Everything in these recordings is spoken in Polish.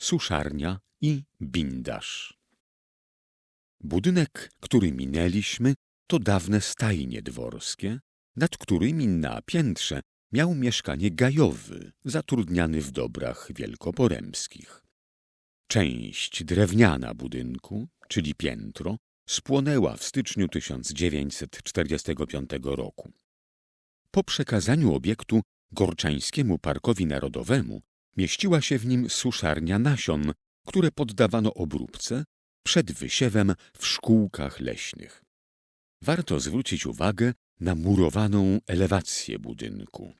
suszarnia i bindaż. Budynek, który minęliśmy, to dawne stajnie dworskie, nad którymi na piętrze miał mieszkanie gajowy, zatrudniany w dobrach wielkoporemskich. Część drewniana budynku, czyli piętro, spłonęła w styczniu 1945 roku. Po przekazaniu obiektu Gorczańskiemu Parkowi Narodowemu mieściła się w nim suszarnia nasion, które poddawano obróbce przed wysiewem w szkółkach leśnych. Warto zwrócić uwagę na murowaną elewację budynku.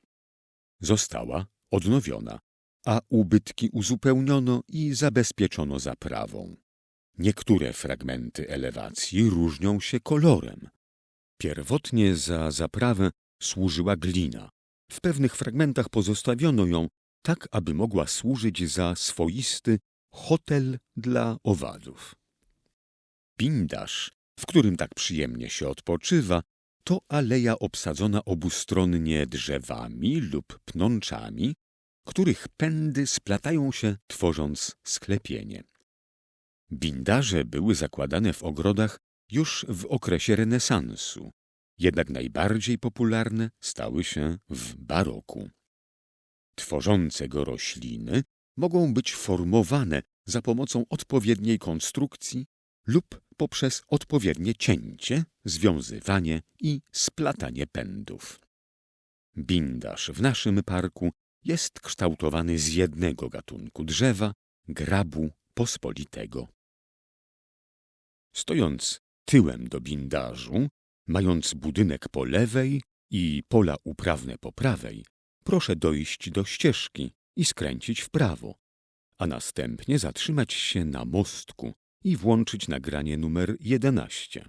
Została odnowiona, a ubytki uzupełniono i zabezpieczono zaprawą. Niektóre fragmenty elewacji różnią się kolorem. Pierwotnie za zaprawę służyła glina. W pewnych fragmentach pozostawiono ją tak, aby mogła służyć za swoisty hotel dla owadów. Bindaż, w którym tak przyjemnie się odpoczywa, to aleja obsadzona obustronnie drzewami lub pnączami, których pędy splatają się, tworząc sklepienie. Bindarze były zakładane w ogrodach już w okresie renesansu, jednak najbardziej popularne stały się w baroku. Tworzące go rośliny mogą być formowane za pomocą odpowiedniej konstrukcji lub poprzez odpowiednie cięcie, związywanie i splatanie pędów. Bindaż w naszym parku jest kształtowany z jednego gatunku drzewa, grabu pospolitego. Stojąc tyłem do bindażu, mając budynek po lewej i pola uprawne po prawej, proszę dojść do ścieżki i skręcić w prawo, a następnie zatrzymać się na mostku i włączyć nagranie numer 11.